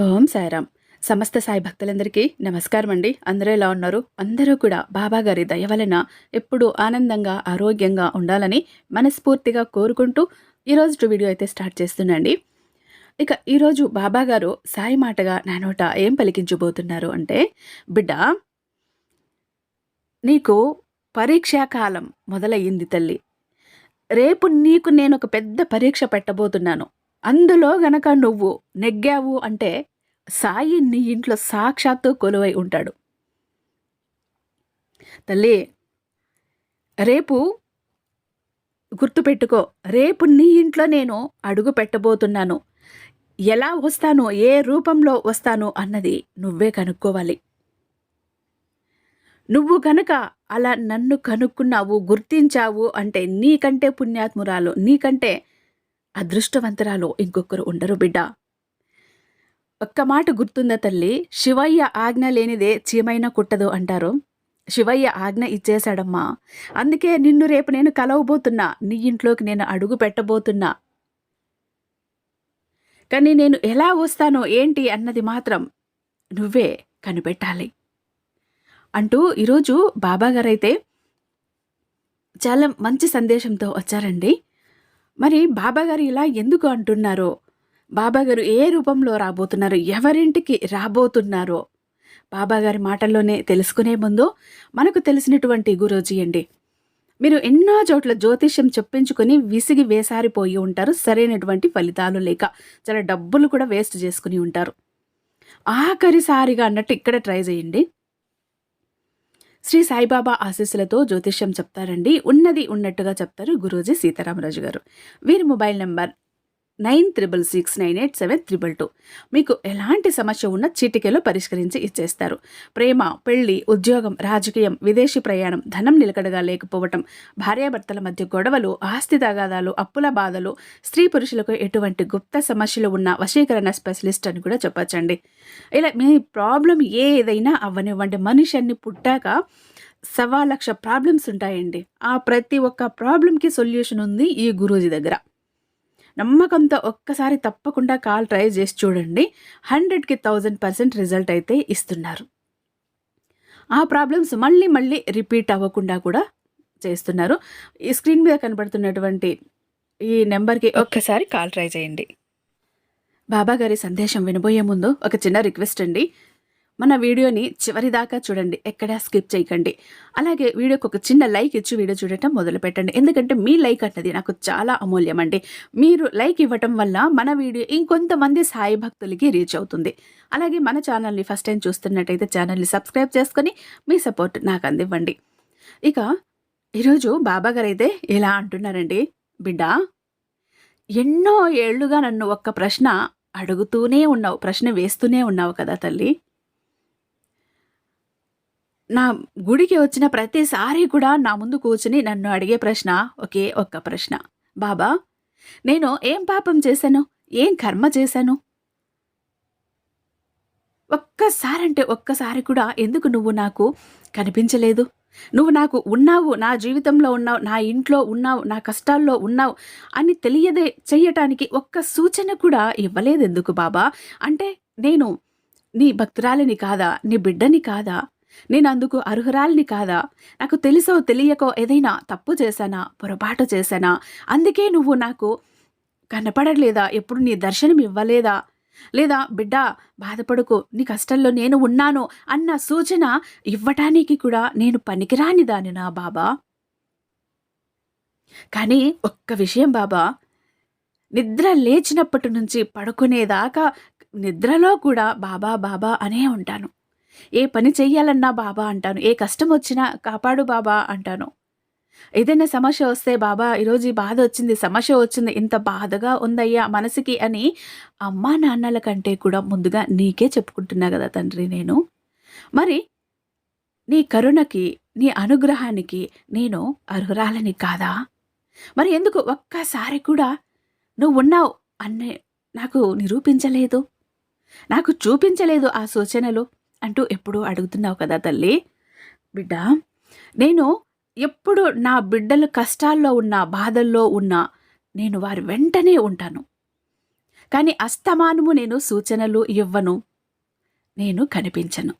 ఓం సాయిరామ్. సమస్త సాయి భక్తులందరికీ నమస్కారం అండి అందరూ ఎలా ఉన్నారు? అందరూ కూడా బాబాగారి దయ వలన ఎప్పుడూ ఆనందంగా ఆరోగ్యంగా ఉండాలని మనస్ఫూర్తిగా కోరుకుంటూ ఈరోజు వీడియో అయితే స్టార్ట్ చేస్తున్నాండి ఇక ఈరోజు బాబాగారు సాయి మాటగా నా నోట ఏం పలికించబోతున్నారు అంటే బిడ్డ నీకు పరీక్షాకాలం మొదలయ్యింది తల్లి. రేపు నీకు నేను ఒక పెద్ద పరీక్ష పెట్టబోతున్నాను. అందులో గనక నువ్వు నెగ్గావు అంటే సాయి నీ ఇంట్లో సాక్షాత్తు కొలువై ఉంటాడు. తల్లి రేపు గుర్తుపెట్టుకో రేపు నీ ఇంట్లో నేను అడుగు పెట్టబోతున్నాను. ఎలా వస్తాను ఏ రూపంలో వస్తాను అన్నది నువ్వే కనుక్కోవాలి. నువ్వు కనుక అలా నన్ను కనుక్కున్నావు గుర్తించావు అంటే నీకంటే పుణ్యాత్మురాలు నీకంటే అదృష్టవంతరాలు ఇంకొకరు ఉండరు బిడ్డ. ఒక్క మాట గుర్తుందా తల్లి? శివయ్య ఆజ్ఞ లేనిదే చీమైనా కుట్టదు అంటారు. శివయ్య ఆజ్ఞ ఇచ్చేశాడమ్మా. అందుకే నిన్ను రేపు నేను కలవబోతున్నా. నీ ఇంట్లోకి నేను అడుగు పెట్టబోతున్నా. కానీ నేను ఎలా వస్తానో ఏంటి అన్నది మాత్రం నువ్వే కనిపెట్టాలి. అంటూ ఈరోజు బాబాగారైతే చాలా మంచి సందేశంతో వచ్చారండి. మరి బాబాగారు ఇలా ఎందుకు అంటున్నారో? బాబాగారు ఏ రూపంలో రాబోతున్నారు? ఎవరింటికి రాబోతున్నారో? బాబాగారి మాటల్లోనే తెలుసుకునే ముందు మనకు తెలిసినటువంటి గురోజీ అండి. మీరు ఎన్నో చోట్ల జ్యోతిష్యం చెప్పించుకొని విసిగి వేసారిపోయి ఉంటారు. సరైనటువంటి ఫలితాలు లేక చాలా డబ్బులు కూడా వేస్ట్ చేసుకుని ఉంటారు. ఆఖరిసారిగా అన్నట్టు ఇక్కడ ట్రై చేయండి. శ్రీ సాయిబాబా ఆశీస్సులతో జ్యోతిష్యం చెప్తారండి. ఉన్నది ఉన్నట్టుగా చెప్తారు గురూజీ సీతారామరాజు గారు. వీరి mobile number nine triple six nine eight seven triple two. మీకు ఎలాంటి సమస్య ఉన్న చీటికలో పరిష్కరించి ఇచ్చేస్తారు. ప్రేమ పెళ్ళి ఉద్యోగం రాజకీయం విదేశీ ప్రయాణం ధనం నిలకడగా లేకపోవటం భార్యాభర్తల మధ్య గొడవలు ఆస్తి తగాదాలు అప్పుల బాధలు స్త్రీ పురుషులకు ఎటువంటి గుప్త సమస్యలు ఉన్న వశీకరణ స్పెషలిస్ట్ అని కూడా చెప్పచ్చండి. ఇలా మీ ప్రాబ్లం ఏదైనా అవ్వనివ్వండి. మనిషి అన్ని పుట్టాక సవా లక్ష ప్రాబ్లమ్స్ ఉంటాయండి. ఆ ప్రతి ఒక్క ప్రాబ్లంకి సొల్యూషన్ ఉంది ఈ గురూజీ దగ్గర. నమ్మకంతో ఒక్కసారి తప్పకుండా కాల్ ట్రై చేసి చూడండి. హండ్రెడ్కి థౌజండ్ పర్సెంట్ రిజల్ట్ అయితే ఇస్తున్నారు. ఆ ప్రాబ్లమ్స్ మళ్ళీ మళ్ళీ రిపీట్ అవ్వకుండా కూడా చేస్తున్నారు. ఈ స్క్రీన్ మీద కనబడుతున్నటువంటి ఈ నెంబర్కి ఒక్కసారి కాల్ ట్రై చేయండి. బాబా గారి సందేశం వినబోయే ముందు ఒక చిన్న రిక్వెస్ట్ అండి. మన వీడియోని చివరి దాకా చూడండి ఎక్కడా స్కిప్ చేయకండి. అలాగే వీడియోకి ఒక చిన్న లైక్ ఇచ్చి వీడియో చూడటం మొదలు పెట్టండి. ఎందుకంటే మీ లైక్ అన్నది నాకు చాలా అమూల్యం అండి. మీరు లైక్ ఇవ్వటం వల్ల మన వీడియో ఇంకొంతమంది సాయి భక్తులకి రీచ్ అవుతుంది. అలాగే మన ఛానల్ని ఫస్ట్ టైం చూస్తున్నట్టయితే ఛానల్ని సబ్స్క్రైబ్ చేసుకొని మీ సపోర్ట్ నాకు అందివ్వండి. ఇక ఈరోజు బాబా గారు అయితే ఇలా అంటున్నారండి? బిడ్డ ఎన్నో ఏళ్ళుగా నన్ను ఒక్క ప్రశ్న అడుగుతూనే ఉన్నావు ప్రశ్న వేస్తూనే ఉన్నావు కదా తల్లి. నా గుడికి వచ్చిన ప్రతిసారి కూడా నా ముందు కూర్చుని నన్ను అడిగే ప్రశ్న ఒకే ఒక్క ప్రశ్న. బాబా నేను ఏం పాపం చేశాను? ఏం కర్మ చేశాను? ఒక్కసారంటే ఒక్కసారి కూడా ఎందుకు నువ్వు నాకు కనిపించలేదు? నువ్వు నాకు ఉన్నావు నా జీవితంలో ఉన్నావు నా ఇంట్లో ఉన్నావు నా కష్టాల్లో ఉన్నావు అని తెలియదే చెయ్యటానికి ఒక్క సూచన కూడా ఇవ్వలేదు ఎందుకు బాబా? అంటే నేను నీ భక్తురాలిని కాదా? నీ బిడ్డని కాదా? నేను అందుకు అర్హురాల్ని కాదా? నాకు తెలుసో తెలియకో ఏదైనా తప్పు చేశానా? పొరపాటు చేశానా? అందుకే నువ్వు నాకు కనపడలేదా? ఎప్పుడు నీ దర్శనం ఇవ్వలేదా? లేదా బిడ్డ బాధపడుకు నీ కష్టంలో నేను ఉన్నాను అన్న సూచన ఇవ్వటానికి కూడా నేను పనికిరాని దాని నా బాబా? కానీ ఒక్క విషయం బాబా. నిద్ర లేచినప్పటి నుంచి పడుకునేదాకా నిద్రలో కూడా బాబా బాబా అనే ఉంటాను. ఏ పని చెయ్యాలన్నా బాబా అంటాను. ఏ కష్టం వచ్చినా కాపాడు బాబా అంటాను. ఏదైనా సమస్య వస్తే బాబా ఈరోజు బాధ వచ్చింది సమస్య వచ్చింది ఇంత బాధగా ఉందయ్యా మనసుకి అని అమ్మా నాన్నల కంటే కూడా ముందుగా నీకే చెప్పుకుంటున్నా కదా తండ్రి నేను. మరి నీ కరుణకి నీ అనుగ్రహానికి నేను అర్హురాలని కాదా? మరి ఎందుకు ఒక్కసారి కూడా నువ్వు ఉన్నావు అన్నే నాకు నిరూపించలేదు? నాకు చూపించలేదు ఆ సూచనలు? అంటూ ఎప్పుడూ అడుగుతున్నావు కదా తల్లి? బిడ్డ నేను ఎప్పుడు నా బిడ్డలు కష్టాల్లో ఉన్న బాధల్లో ఉన్నా నేను వారి వెంటనే ఉంటాను. కానీ అస్తమానము నేను సూచనలు ఇవ్వను. నేను కనిపించను.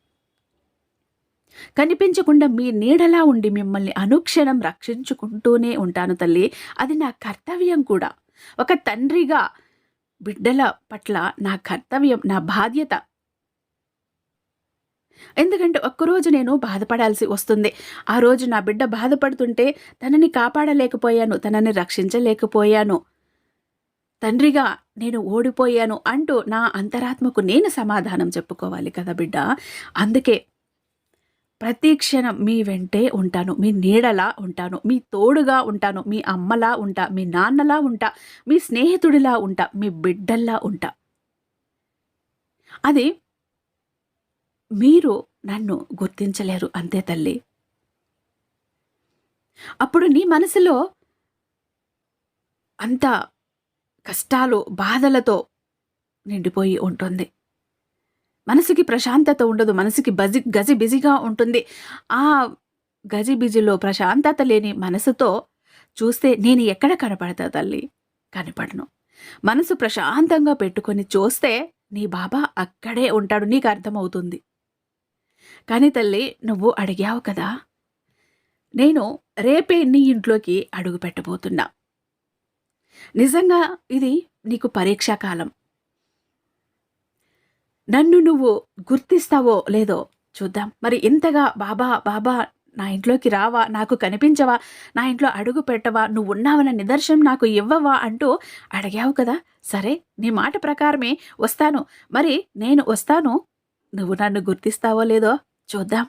కనిపించకుండా మీ నీడలా ఉండి మిమ్మల్ని అనుక్షణం రక్షించుకుంటూనే ఉంటాను తల్లి. అది నా కర్తవ్యం కూడా. ఒక తండ్రిగా బిడ్డల పట్ల నా కర్తవ్యం నా బాధ్యత ఎందుకంటే ఒక్కరోజు నేను బాధపడాల్సి వస్తుంది. ఆ రోజు నా బిడ్డ బాధపడుతుంటే తనని కాపాడలేకపోయాను తనని రక్షించలేకపోయాను. తండ్రిగా నేను ఓడిపోయాను అంటూ నా అంతరాత్మకు నేను సమాధానం చెప్పుకోవాలి కదా బిడ్డ. అందుకే ప్రతి క్షణం మీ వెంటే ఉంటాను మీ నీడలా ఉంటాను మీ తోడుగా ఉంటాను మీ అమ్మలా ఉంటా మీ నాన్నలా ఉంటా మీ స్నేహితుడిలా ఉంటా మీ బిడ్డల్లా ఉంటా. అది మీరు నన్ను గుర్తించలేరు అంతే తల్లి. అప్పుడు నీ మనసులో అంత కష్టాలు బాధలతో నిండిపోయి ఉంటుంది. మనసుకి ప్రశాంతత ఉండదు మనసుకి బజి గజి బిజీగా ఉంటుంది. ఆ గజి బిజిలో ప్రశాంతత లేని మనసుతో చూస్తే నేను ఎక్కడ కనపడతా తల్లి? కనపడను. మనసు ప్రశాంతంగా పెట్టుకొని చూస్తే నీ బాబా అక్కడే ఉంటాడు నీకు అర్థమవుతుంది కానీ తల్లి నువ్వు అడిగావు కదా. నేను రేపే నీ ఇంట్లోకి అడుగు పెట్టబోతున్నా. నిజంగా ఇది నీకు పరీక్షాకాలం నన్ను నువ్వు గుర్తిస్తావో లేదో చూద్దాం. మరి ఇంతగా బాబా బాబా నా ఇంట్లోకి రావా నాకు కనిపించవా నా ఇంట్లో అడుగు పెట్టవా నువ్వు ఉన్నావన్న నిదర్శనం నాకు ఇవ్వవా అంటూ అడిగావు కదా. సరే నీ మాట ప్రకారమే వస్తాను. మరి నేను వస్తాను నువ్వు నన్ను గుర్తిస్తావో లేదో చూద్దాం.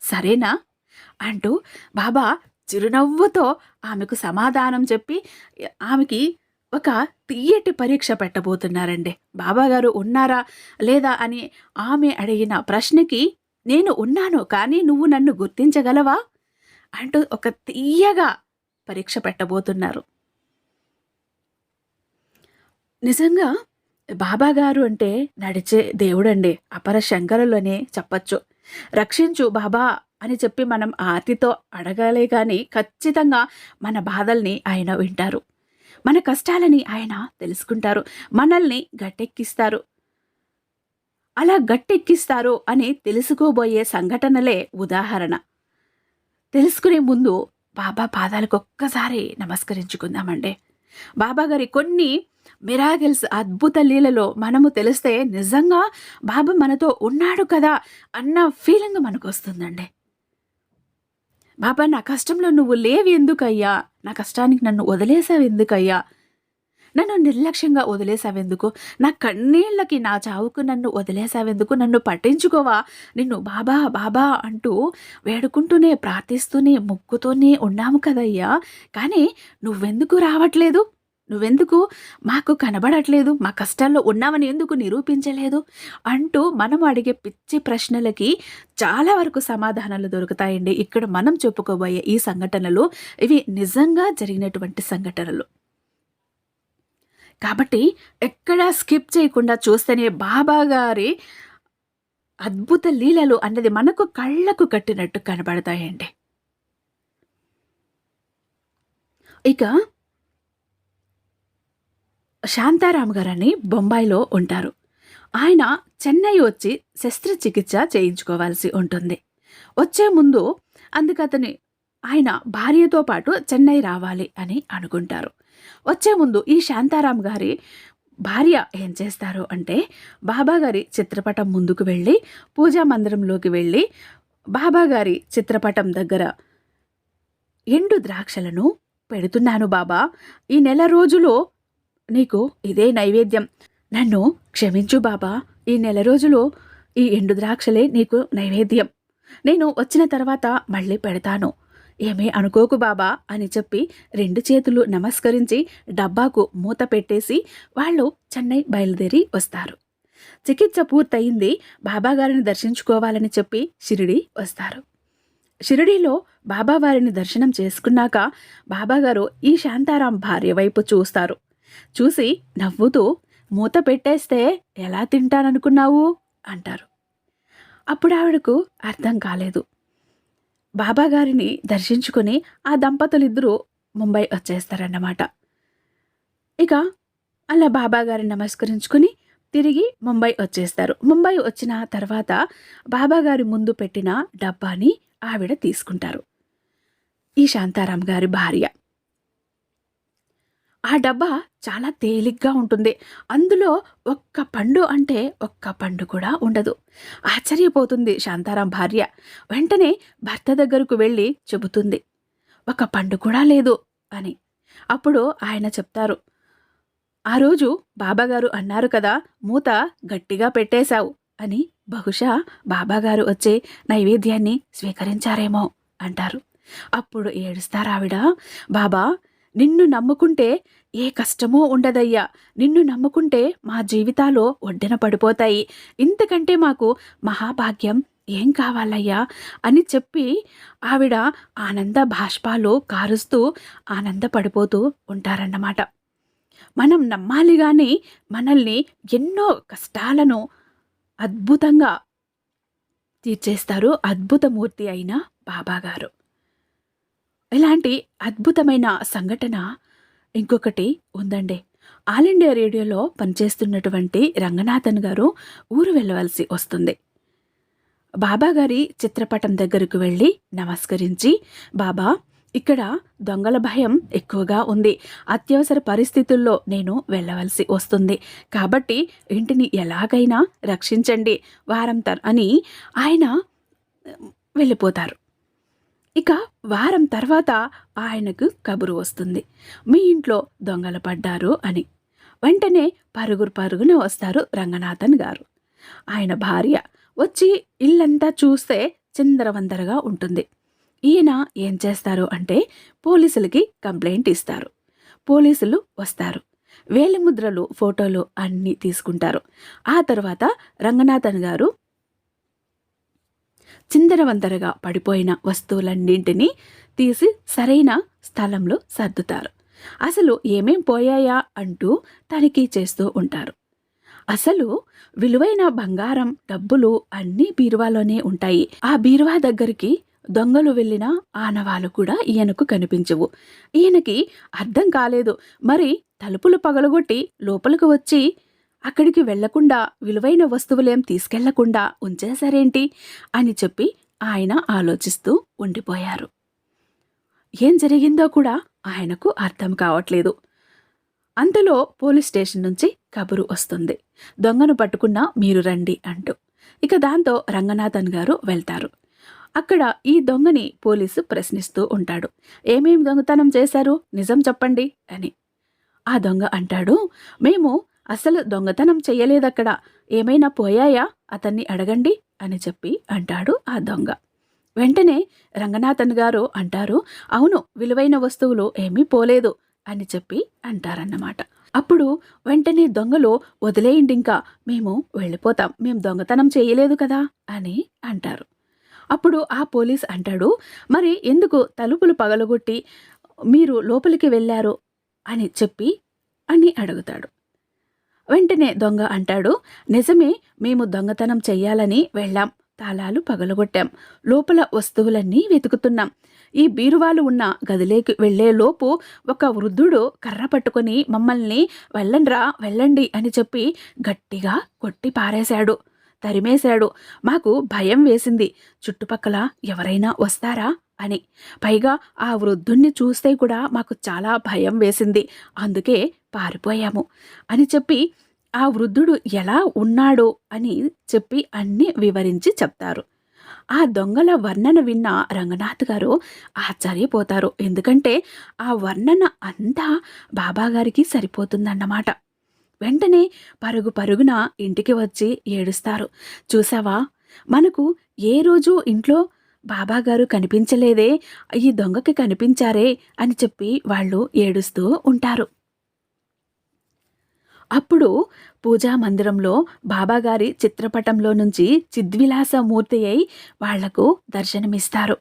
సరేనా? అంటూ బాబా చిరునవ్వుతో ఆమెకు సమాధానం చెప్పి ఆమెకి ఒక తీయటి పరీక్ష పెట్టబోతున్నారండి. బాబాగారు ఉన్నారా లేదా అని ఆమె అడిగిన ప్రశ్నకి నేను ఉన్నాను కానీ నువ్వు నన్ను గుర్తించగలవా? అంటూ ఒక తీయగా పరీక్ష పెట్టబోతున్నారు. నిజంగా బాబాగారు అంటే నడిచే దేవుడండి. అపర శంకరులనే చెప్పచ్చు. రక్షించు బాబా అని చెప్పి మనం ఆర్తితో అడగాలే కానీ ఖచ్చితంగా మన బాధల్ని ఆయన వింటారు. మన కష్టాలని ఆయన తెలుసుకుంటారు. మనల్ని గట్టెక్కిస్తారు. అలా గట్టెక్కిస్తారు అని తెలుసుకోబోయే సంఘటనలే ఉదాహరణ. తెలుసుకునే ముందు బాబా పాదాలకు ఒక్కసారి నమస్కరించుకుందామండి. బాబా గారి కొన్ని మిరాగిల్స్ అద్భుత లీలలో మనము తెలిస్తే నిజంగా బాబా మనతో ఉన్నాడు కదా అన్న ఫీలింగ్ మనకు వస్తుందండి. బాబా నా కష్టంలో నువ్వు లేవి ఎందుకయ్యా? నా కష్టానికి నన్ను వదిలేసావు ఎందుకయ్యా? నన్ను నిర్లక్ష్యంగా వదిలేసావెందుకు? నా కన్నీళ్ళకి నా చావుకు నన్ను వదిలేసావెందుకు? నన్ను పట్టించుకోవా? నిన్ను బాబా బాబా అంటూ వేడుకుంటూనే ప్రార్థిస్తూనే మొక్కుతూనే ఉన్నాము కదయ్యా. కానీ నువ్వెందుకు రావట్లేదు? నువ్వెందుకు మాకు కనబడట్లేదు? మా కష్టాల్లో ఉన్నామని ఎందుకు నిరూపించలేదు? అంటూ మనం అడిగే పిచ్చి ప్రశ్నలకి చాలా వరకు సమాధానాలు దొరుకుతాయండి. ఇక్కడ మనం చెప్పుకోబోయే ఈ సంఘటనలు ఇవి నిజంగా జరిగినటువంటి సంఘటనలు. కాబట్టి ఎక్కడా స్కిప్ చేయకుండా చూస్తేనే బాబా గారి అద్భుత లీలలు అన్నది మనకు కళ్ళకు కట్టినట్టు కనబడతాయండి. ఇక శాంతారాం గారని బొంబాయిలో ఉంటారు. ఆయన చెన్నై వచ్చి శస్త్రచికిత్స చేయించుకోవాల్సి ఉంటుంది. వచ్చే ముందు అందుకతని ఆయన భార్యతో పాటు చెన్నై రావాలి అని అనుకుంటారు. వచ్చే ముందు ఈ శాంతారాం గారి భార్య ఏం చేస్తారు అంటే బాబాగారి చిత్రపటం ముందుకు వెళ్ళి పూజా మందిరంలోకి వెళ్ళి బాబాగారి చిత్రపటం దగ్గర ఎండు ద్రాక్షలను పెడుతున్నాను బాబా. ఈ నెల రోజులో నీకు ఇదే నైవేద్యం. నన్ను క్షమించు బాబా. ఈ నెల రోజులో ఈ ఎండు ద్రాక్షలే నీకు నైవేద్యం. నేను వచ్చిన తర్వాత మళ్ళీ పెడతాను. ఏమీ అనుకోకు బాబా అని చెప్పి రెండు చేతులు నమస్కరించి డబ్బాకు మూత పెట్టేసి వాళ్ళు చెన్నై బయలుదేరి వస్తారు. చికిత్స పూర్తయింది. బాబాగారిని దర్శించుకోవాలని చెప్పి షిరిడి వస్తారు. షిరిడీలో బాబావారిని దర్శనం చేసుకున్నాక బాబాగారు ఈ శాంతారాం భార్య వైపు చూస్తారు. చూసి నవ్వుతూ మూత పెట్టేస్తే ఎలా తింటాననుకున్నావు? అంటారు. అప్పుడు ఆవిడకు అర్థం కాలేదు. బాబాగారిని దర్శించుకుని ఆ దంపతులిద్దరూ ముంబై వచ్చేస్తారన్నమాట. ఇక అలా బాబాగారిని నమస్కరించుకుని తిరిగి ముంబై వచ్చేస్తారు. ముంబై వచ్చిన తర్వాత బాబాగారి ముందు పెట్టిన డబ్బాని ఆవిడ తీసుకుంటారు. ఈ శాంతారాం గారి భార్య. ఆ డబ్బా చాలా తేలిగ్గా ఉంటుంది. అందులో ఒక్క పండు అంటే ఒక్క పండు కూడా ఉండదు. ఆశ్చర్యపోతుంది శాంతారాం భార్య. వెంటనే భర్త దగ్గరకు వెళ్ళి చెబుతుంది. ఒక పండు కూడా లేదు అని. అప్పుడు ఆయన చెప్తారు. ఆ రోజు బాబాగారు అన్నారు కదా మూత గట్టిగా పెట్టేశావు అని. బహుశా బాబాగారు వచ్చే నైవేద్యాన్ని స్వీకరించారేమో అంటారు. అప్పుడు ఏడుస్తారావిడ బాబా నిన్ను నమ్ముకుంటే ఏ కష్టమూ ఉండదయ్యా. నిన్ను నమ్ముకుంటే మా జీవితాలు ఒడ్డెన పడిపోతాయి. ఇంతకంటే మాకు మహాభాగ్యం ఏం కావాలయ్యా? అని చెప్పి ఆవిడ ఆనంద భాష్పాలు కారుస్తూ ఆనందపడిపోతూ ఉంటారన్నమాట. మనం నమ్మాలి కానీ మనల్ని ఎన్నో కష్టాలను అద్భుతంగా తీర్చేస్తారు అద్భుతమూర్తి అయిన బాబాగారు. ఇలాంటి అద్భుతమైన సంఘటన ఇంకొకటి ఉందండి. ఆల్ ఇండియా రేడియోలో పనిచేస్తున్నటువంటి రంగనాథన్ గారు ఊరు వెళ్ళవలసి వస్తుంది. బాబాగారి చిత్రపటం దగ్గరకు వెళ్ళి నమస్కరించి బాబా ఇక్కడ దొంగల భయం ఎక్కువగా ఉంది. అత్యవసర పరిస్థితుల్లో నేను వెళ్ళవలసి వస్తుంది. కాబట్టి ఇంటిని ఎలాగైనా రక్షించండి. వారం తర్ అని ఆయన వెళ్ళిపోతారు. ఇక వారం తర్వాత ఆయనకు కబురు వస్తుంది. మీ ఇంట్లో దొంగలు పడ్డారు అని. వెంటనే పరుగురు పరుగున వస్తారు రంగనాథన్ గారు. ఆయన భార్య వచ్చి ఇల్లంతా చూస్తే చిందరవందరగా ఉంటుంది. ఈయన ఏం చేస్తారు అంటే పోలీసులకి కంప్లైంట్ ఇస్తారు. పోలీసులు వస్తారు. వేలిముద్రలు ఫోటోలు అన్నీ తీసుకుంటారు. ఆ తర్వాత రంగనాథన్ గారు చిందరవందరగా పడిపోయిన వస్తువులన్నింటినీ తీసి సరైన స్థలంలో సర్దుతారు. అసలు ఏమేం పోయాయా అంటూ తనిఖీ చేస్తూ ఉంటారు. అసలు విలువైన బంగారం డబ్బులు అన్నీ బీరువాలోనే ఉంటాయి. ఆ బీరువా దగ్గరికి దొంగలు వెళ్ళిన ఆనవాలు కూడా ఈయనకు కనిపించవు. ఈయనకి అర్థం కాలేదు. మరి తలుపులు పగలగొట్టి లోపలికి వచ్చి అక్కడికి వెళ్ళకుండా విలువైన వస్తువులేం తీసుకెళ్ళకుండా ఉంచేశారేంటి? అని చెప్పి ఆయన ఆలోచిస్తూ ఉండిపోయారు. ఏం జరిగిందో కూడా ఆయనకు అర్థం కావట్లేదు. అంతలో పోలీస్ స్టేషన్ నుంచి కబురు వస్తుంది. దొంగను పట్టుకున్న మీరు రండి అంటూ. ఇక దాంతో రంగనాథన్ గారు వెళ్తారు. అక్కడ ఈ దొంగని పోలీసు ప్రశ్నిస్తూ ఉంటాడు. ఏమేమి దొంగతనం చేశారు? నిజం చెప్పండి అని. ఆ దొంగ అంటాడు మేము అసలు దొంగతనం చెయ్యలేదక్కడ. ఏమైనా పోయాయా? అతన్ని అడగండి అని చెప్పి అంటాడు ఆ దొంగ. వెంటనే రంగనాథన్ గారు అంటారు అవును విలువైన వస్తువులు ఏమీ పోలేదు అని చెప్పి అంటారన్నమాట. అప్పుడు వెంటనే దొంగలు వదిలేయండి ఇంకా మేము వెళ్ళిపోతాం మేము దొంగతనం చేయలేదు కదా అని అంటారు. అప్పుడు ఆ పోలీస్ అంటాడు మరి ఎందుకు తలుపులు పగలగొట్టి మీరు లోపలికి వెళ్ళారు? అని చెప్పి అని అడుగుతాడు. వెంటనే దొంగ అంటాడు నిజమే మేము దొంగతనం చెయ్యాలని వెళ్ళాం. తాళాలు పగలగొట్టాం. లోపల వస్తువులన్నీ వెతుకుతున్నాం. ఈ బీరువాలు ఉన్న గదిలోకి వెళ్ళేలోపు ఒక వృద్ధుడు కర్ర పట్టుకొని మమ్మల్ని వెళ్ళండ్రా వెళ్ళండి అని చెప్పి గట్టిగా కొట్టి పారేశాడు. తరిమేశాడు. మాకు భయం వేసింది. చుట్టుపక్కల ఎవరైనా వస్తారా? అని. పైగా ఆ వృద్ధుణ్ణి చూస్తే కూడా మాకు చాలా భయం వేసింది. అందుకే పారిపోయాము అని చెప్పి ఆ వృద్ధుడు ఎలా ఉన్నాడో? అని చెప్పి అన్నీ వివరించి చెప్తారు. ఆ దొంగల వర్ణన విన్న రంగనాథ్ గారు ఆశ్చర్యపోతారు. ఎందుకంటే ఆ వర్ణన అంతా బాబాగారికి సరిపోతుందన్నమాట. వెంటనే పరుగు పరుగున ఇంటికి వచ్చి ఏడుస్తారు. చూసావా మనకు ఏ రోజు ఇంట్లో బాబాగారు కనిపించలేదే ఈ దొంగకి కనిపించారే అని చెప్పి వాళ్ళు ఏడుస్తూ ఉంటారు. అప్పుడు పూజా మందిరంలో బాబాగారి చిత్రపటంలో నుంచి చిద్విలాస మూర్తి అయి వాళ్ళకు దర్శనమిస్తారు.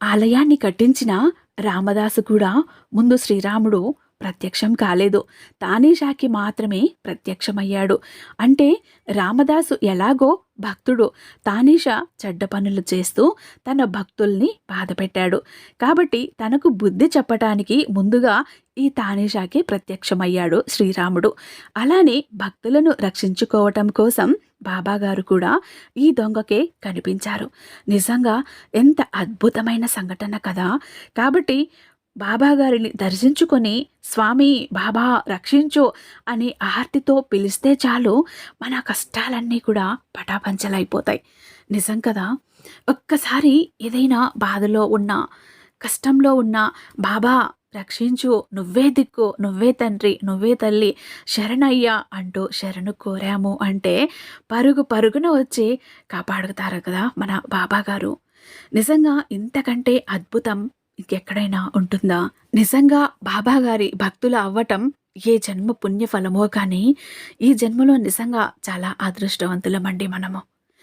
ఆలయాన్ని కట్టించిన రామదాసు కూడా ముందు శ్రీరాముడు ప్రత్యక్షం కాలేదు. తానీషాకి మాత్రమే ప్రత్యక్షమయ్యాడు. అంటే రామదాసు ఎలాగో భక్తుడు. తానీష చెడ్డ పనులు చేస్తూ తన భక్తుల్ని బాధపెట్టాడు. కాబట్టి తనకు బుద్ధి చెప్పటానికి ముందుగా ఈ తానీషాకి ప్రత్యక్షమయ్యాడు శ్రీరాముడు. అలానే భక్తులను రక్షించుకోవటం కోసం బాబాగారు కూడా ఈ దొంగకే కనిపించారు. నిజంగా ఎంత అద్భుతమైన సంఘటన కదా! కాబట్టి బాబాగారిని దర్శించుకొని స్వామి బాబా రక్షించు అని ఆర్తితో పిలిస్తే చాలు మన కష్టాలన్నీ కూడా పటాపంచలైపోతాయి. నిజం కదా! ఒక్కసారి ఏదైనా బాధలో ఉన్న కష్టంలో ఉన్న బాబా రక్షించు. నువ్వే దిక్కు నువ్వే తండ్రి నువ్వే తల్లి. శరణయ్యా అంటూ శరణు కోరాము అంటే పరుగు పరుగున వచ్చి కాపాడుతారు కదా మన బాబాగారు. నిజంగా ఇంతకంటే అద్భుతం ఇంకెక్కడైనా ఉంటుందా? నిజంగా బాబాగారి భక్తులు అవ్వటం ఏ జన్మ పుణ్యఫలమో కానీ ఈ జన్మలో నిజంగా చాలా అదృష్టవంతులమండి మనము.